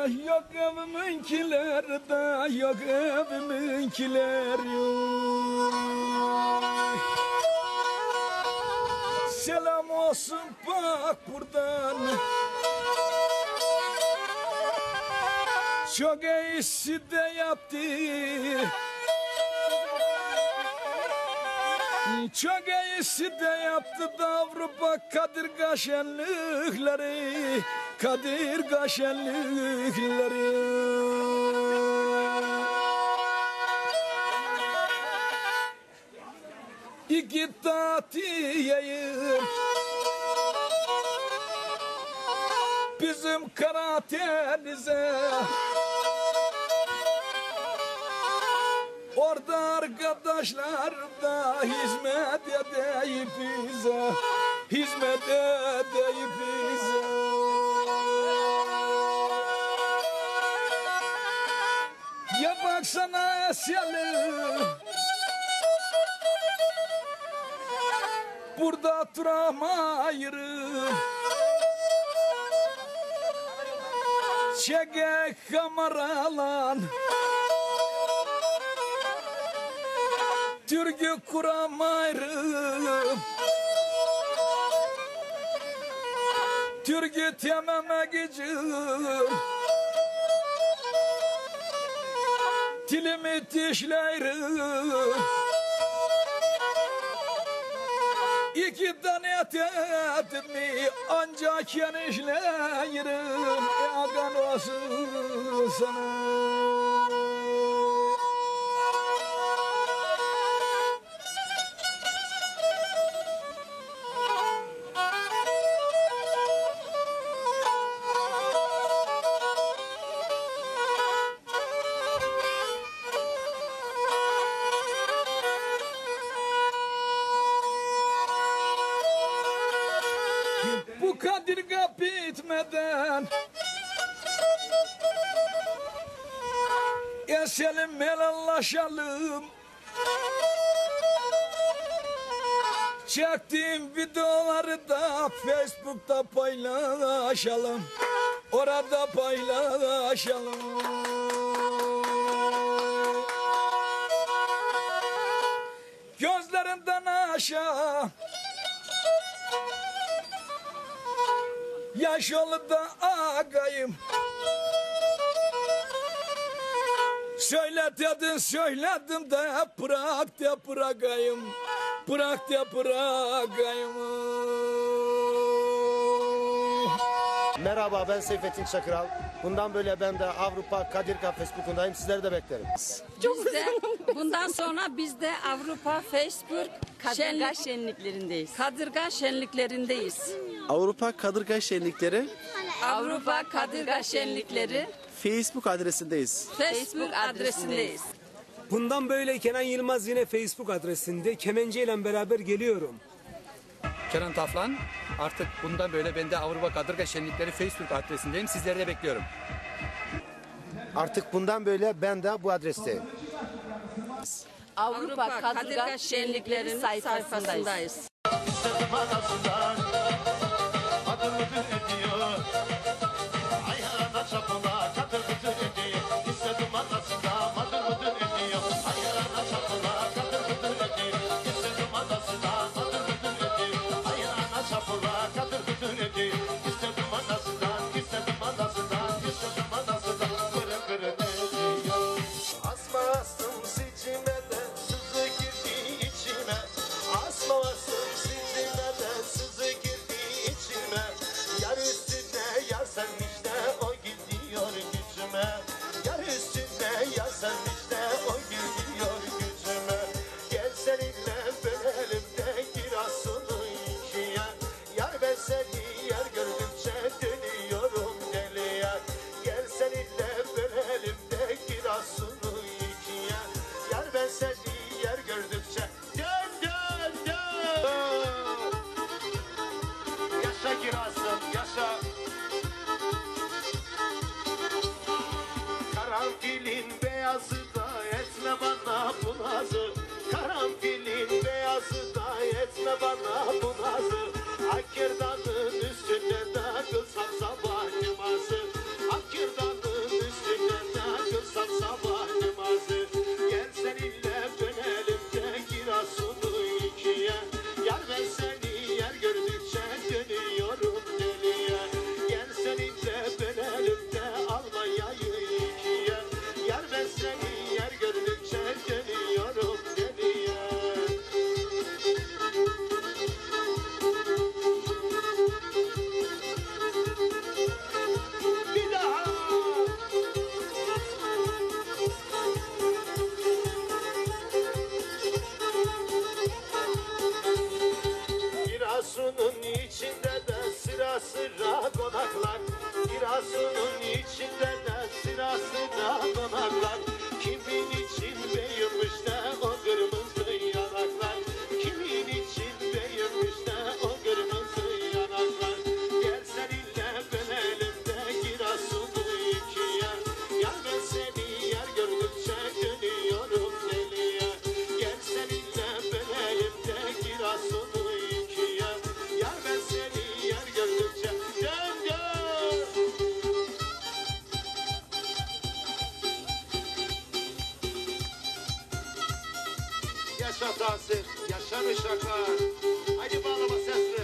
Yok eviminkiler yok eviminkiler yok. Selam olsun bak buradan. Çok iyisi de yaptı. Çok iyisi de yaptı da Avrupa Kadir şenlikleri Kadir şenlikleri İki tatiyeyim Bizim Karadeniz'e Orada arkadaşlar da hizmet edeyip bize Hizmet edeyip bize baksana Esyalı Burada duramayırım Çeke kameralan Türk'ü kuramayırım Türk'ü tememek için Dilimi dişlerim İki tane tetimi ancak yenişleyirim Yakan olsun sana Bu kadirga bitmeden Eselim helallaşalım. Çektiğim videoları da Facebook'ta paylaşalım. Orada paylaşalım. Gözlerinden aşağı Yaş da ağayım. Söyledin söyledim de bırak de bırakayım. Bırak de bırakayım Merhaba ben Seyfettin Çakıral. Bundan böyle ben de Avrupa Kadir Cup Facebook'undayım. Sizleri de beklerim. Biz de bundan sonra biz de Avrupa Facebook Kadırga şenlik, şenliklerindeyiz. Kadırga şenliklerindeyiz. Avrupa Kadırga Şenlikleri Avrupa Kadırga şenlikleri Facebook adresindeyiz. Facebook adresindeyiz. Bundan böyle Kenan Yılmaz yine Facebook adresinde Kemence ile beraber geliyorum. Kenan Taflan. Artık bundan böyle ben de Avrupa Kadırga Şenlikleri Facebook adresindeyim. Sizleri de bekliyorum. Artık bundan böyle ben de bu adresteyim. Avrupa Kadırga şenliklerinin sayfasındayız. Asmasım Yaşa Tahsin, yaşa şaka. Hadi bağlama ses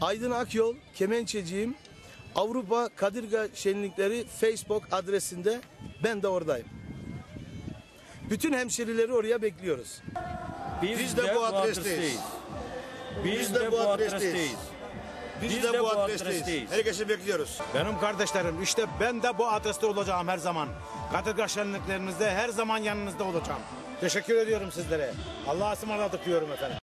Aydın Akyol, Kemençeciyim. Avrupa Kadırga Şenlikleri Facebook adresinde ben de oradayım. Bütün hemşerileri oraya bekliyoruz. Biz, de, bu adresteyiz. Biz, de, bu adresteyiz. Biz, de, bu adresteyiz. Herkesi bekliyoruz. Benim kardeşlerim işte ben de bu adreste olacağım her zaman. Kadırga şenliklerinizde her zaman yanınızda olacağım. Teşekkür ediyorum sizlere. Allah'a ısmarladık diyorum efendim.